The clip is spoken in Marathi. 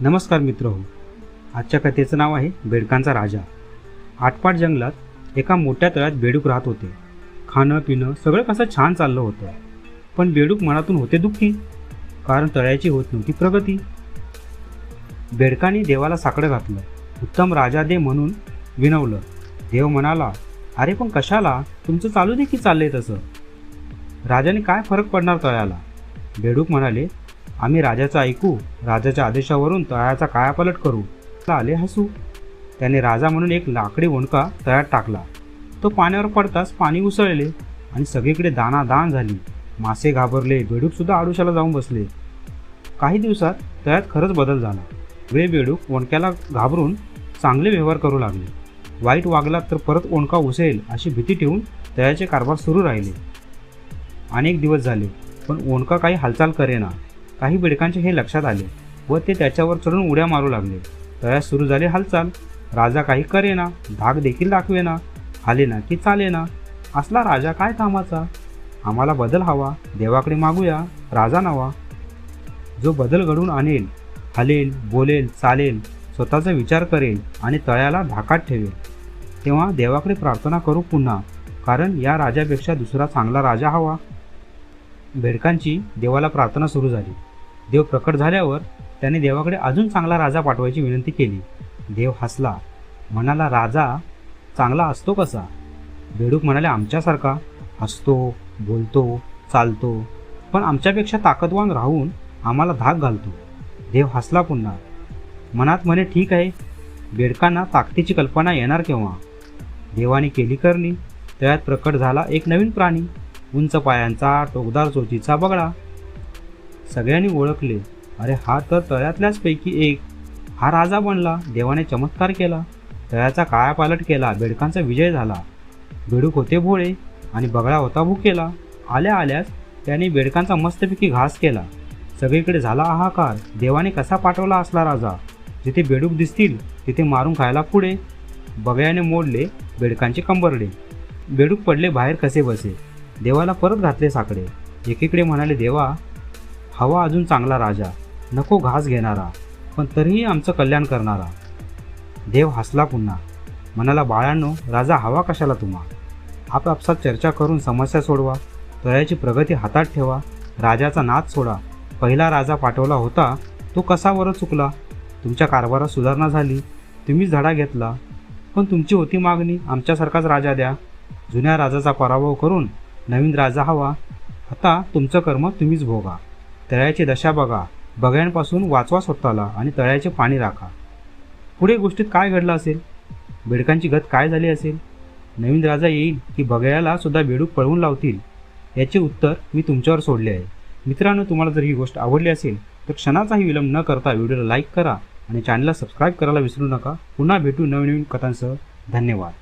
नमस्कार मित्र हो. आजच्या कथेचं नाव आहे बेडकांचा राजा. आटपाट जंगलात एका मोठ्या तळ्यात बेडूक राहत होते. खाणं पिणं सगळं कसं छान चाललं होतं. पण बेडूक मनातून होते दुःखी कारण तळ्याची होत नव्हती प्रगती. बेडकाने देवाला साकडं घातलं. उत्तम राजा दे म्हणून विनवलं. देव म्हणाला अरे पण कशाला? तुमचं चालू दे की चाललंय तसं? राजाने काय फरक पडणार तळ्याला? बेडूक म्हणाले आम्ही राजाचं ऐकू राजाच्या आदेशावरून तळ्याचा कायापालट करू. आले हसू. त्याने राजा म्हणून एक लाकडी वणका तळ्यात टाकला. तो पाण्यावर पडताच पाणी उसळले आणि सगळीकडे दानादान झाली. मासे घाबरले बेडूकसुद्धा आडुशाला जाऊन बसले. काही दिवसात तळ्यात खरंच बदल झाला. वे बेडूक वणक्याला घाबरून चांगले व्यवहार करू लागले. वाईट वागला तर परत ओणका उसळेल अशी भीती ठेवून तळ्याचे कारभार सुरू राहिले. अनेक दिवस झाले पण ओणका काही हालचाल करेना. काही बेडकांचे हे लक्षात आले व ते त्याच्यावर चढून उड्या मारू लागले. तळ्यात सुरू झाली हालचाल. राजा काही करेना धाक देखील दाखवेना हालेना की चालेना. असला राजा काय कामाचा? आम्हाला बदल हवा देवाकडे मागूया राजा नवा. जो बदल घडवून आणेल हलेल बोलेल चालेल स्वतःचा विचार करेल आणि तळ्याला धाकात ठेवेल. तेव्हा देवाकडे प्रार्थना करू पुन्हा कारण या राजापेक्षा दुसरा चांगला राजा हवा. बेडकांची देवाला प्रार्थना सुरू झाली. देव प्रकट झाल्यावर त्याने देवाकडे अजून चांगला राजा पाठवायची विनंती केली. देव हसला. म्हणाला राजा चांगला असतो कसा? बेडूक म्हणाले आमच्यासारखा. हसतो बोलतो चालतो. पण आमच्यापेक्षा ताकदवान राहून आम्हाला धाक घालतो. देव हसला पुन्हा. मनात म्हणे ठीक आहे. बेडकांना ताकदीची कल्पना येणार केव्हा? देवाने केली करणी. त्यात प्रकट झाला एक नवीन प्राणी. उंच पायांचा टोकदार चोचीचा बगडा सगळ्यांनी ओळखले. अरे हा तर तळ्यातल्याच पैकी एक. हा राजा बनला देवाने चमत्कार केला. तळ्याचा कायापालट केला बेडकांचा विजय झाला. बेडूक होते भोळे आणि बगळा होता भुकेला. आल्या आल्यास त्याने बेडकांचा मस्तपैकी घास केला. सगळीकडे झाला हाहाकार. देवाने कसा पाठवला असला राजा? जिथे बेडूक दिसतील तिथे मारून खायला पुढे. बगळ्याने मोडले बेडकांचे कंबरडे. बेडूक पडले बाहेर कसे बसे? देवाला परत घातले साकडे. एकीकडे म्हणाले देवा हवा अजून चांगला राजा. नको घास घेणारा पण तरीही आमचं कल्याण करणारा. देव हसला पुन्हा. म्हणाला बाळांनो राजा हवा कशाला तुम्हा? आपापसात चर्चा करून समस्या सोडवा. तळ्याची प्रगती हातात ठेवा. राजाचा नाद सोडा. पहिला राजा पाठवला होता तो कसा बरं चुकला? तुमच्या कारभारात सुधारणा झाली. तुम्हीच धडा घेतला. पण तुमची होती मागणी. आमच्यासारखाच राजा द्या. जुन्या राजाचा पराभव करून नवीन राजा हवा. आता तुमचं कर्म तुम्हीच भोगा. तळ्याची दशा बघा. बगळ्यांपासून वाचवा स्वतःला आणि तळ्याचे पाणी राखा. पुढे गोष्टीत काय घडलं असेल? बेडकांची गत काय झाली असेल? नवीन राजा येईल की बघ्याला सुद्धा बेडूक पळवून लावतील? याचे उत्तर मी तुमच्यावर सोडले आहे. मित्रांनो तुम्हाला जर ही गोष्ट आवडली असेल तर क्षणाचाही विलंब न करता व्हिडिओला लाईक करा आणि चॅनलला सबस्क्राईब करायला विसरू नका. पुन्हा भेटू नवीन नवीन कथांसह. धन्यवाद.